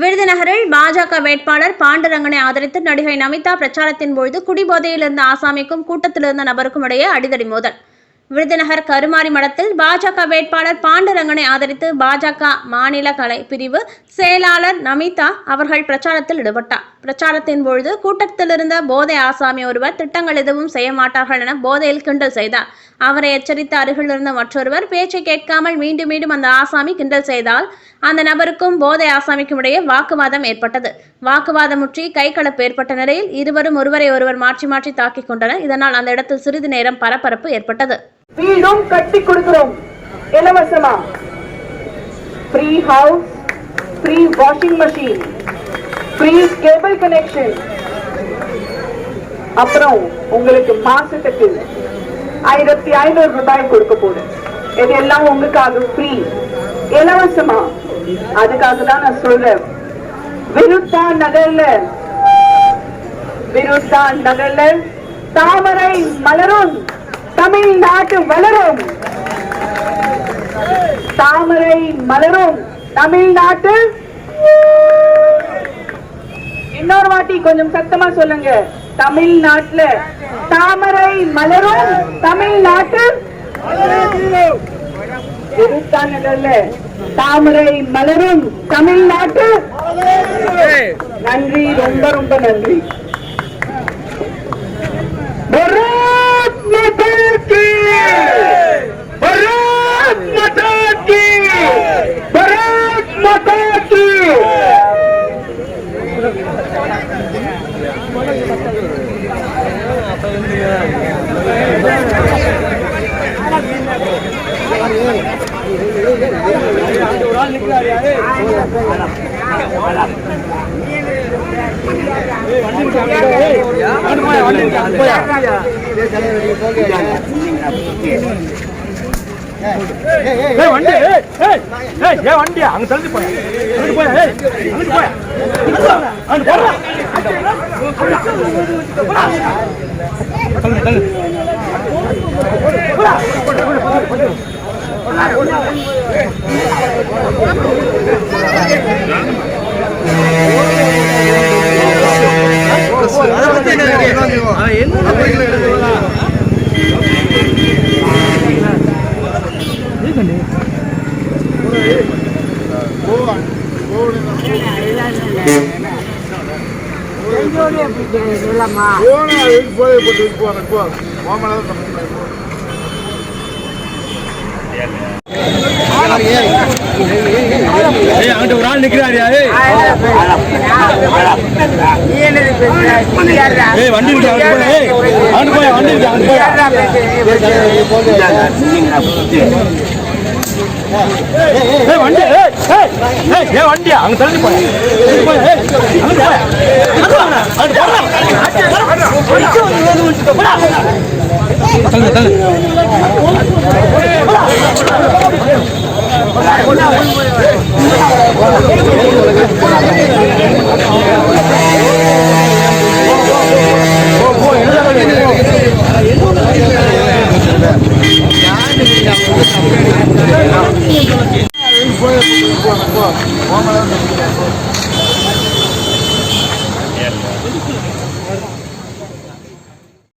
விருதுநகரில் பாஜக வேட்பாளர் பாண்டுரங்கனை ஆதரித்து நடிகை நமிதா பிரச்சாரத்தின் பொழுது குடிபோதையில் இருந்த ஆசாமிக்கும் கூட்டத்தில் இருந்த நபருக்கும் இடையே அடிதடி மோதல். விருதுநகர் கருமாரி மடத்தில் பாஜக வேட்பாளர் பாண்டுரங்கனை ஆதரித்து பாஜக மாநில கலை பிரிவு செயலாளர் நமிதா அவர்கள் பிரச்சாரத்தில் ஈடுபட்டார். பிரச்சாரத்தின் பொழுது கூட்டத்தில் இருந்த போதை ஆசாமி ஒருவர் திட்டங்கள் எதுவும் செய்ய மாட்டார்கள் என போதையில் கிண்டல் செய்தார். அவரை எச்சரித்த அருகில் இருந்த மற்றொருவர் பேச்சை கேட்காமல் மீண்டும் மீண்டும் அந்த ஆசாமி கிண்டல் செய்தால் அந்த நபருக்கும் போதை ஆசாமிக்கும் இடையே வாக்குவாதம் ஏற்பட்டது. வாக்குவாதம் முற்றி கைகலப்பு ஏற்பட்ட நிலையில் இருவரும் ஒருவரை ஒருவர் மாற்றி மாற்றி தாக்கிக் கொண்டனர். இதனால் அந்த இடத்தில் சிறிது நேரம் பரபரப்பு ஏற்பட்டது. வீடும் கட்டி கொடுக்கிறோம். இலவசமா. Free house free washing machine please cable connection அப்புறம் உங்களுக்கு மாசத்துக்கு ஆயிரத்தி ஐநூறு ரூபாய் கொடுக்க போறேன். இது எல்லாம் உங்களுக்காக ஃப்ரீ இலவசமா. அதுக்காக தான் நான் சொல்றேன். விருத்தா நகர்ல. விருத்தா நகர்ல தாமரை மலரும். தமிழ்நாட்டு வளரும். தாமரை மலரும். தமிழ்நாட்டு இன்னொரு வாட்டி கொஞ்சம் சத்தமா சொல்லுங்க. தமிழ்நாட்டுல தாமரை மலரும் தமிழ்நாட்டு விருத்தா நகர்ல தாமரை மலரும் தமிழ்நாட்டு. நன்றி ரொம்ப ரொம்ப நன்றி. வண்டி ஏய் வண்டி ஏய் ஏய் ஏய் ஏய் வண்டி அங்க தள்ளி போய்? அங்க போய் ஏய் அங்க போய்? அங்க போடா. தள்ளு தள்ளு. ஏய் அங்க ஒரு ஆள் நிக்கிறாரியா ஏய் ஏய் வண்டி இருக்கு அங்க போய் ஏய் அங்க போய் வண்டி இருக்கு அங்க போய் ஏய் வண்டி ஏய் ஏய் ஏய் ஏய் வண்டி அங்க தள்ளி போய் அங்க போய் ஏய் அங்க போய் அங்க போடா அங்க தள்ளு தள்ளு போய்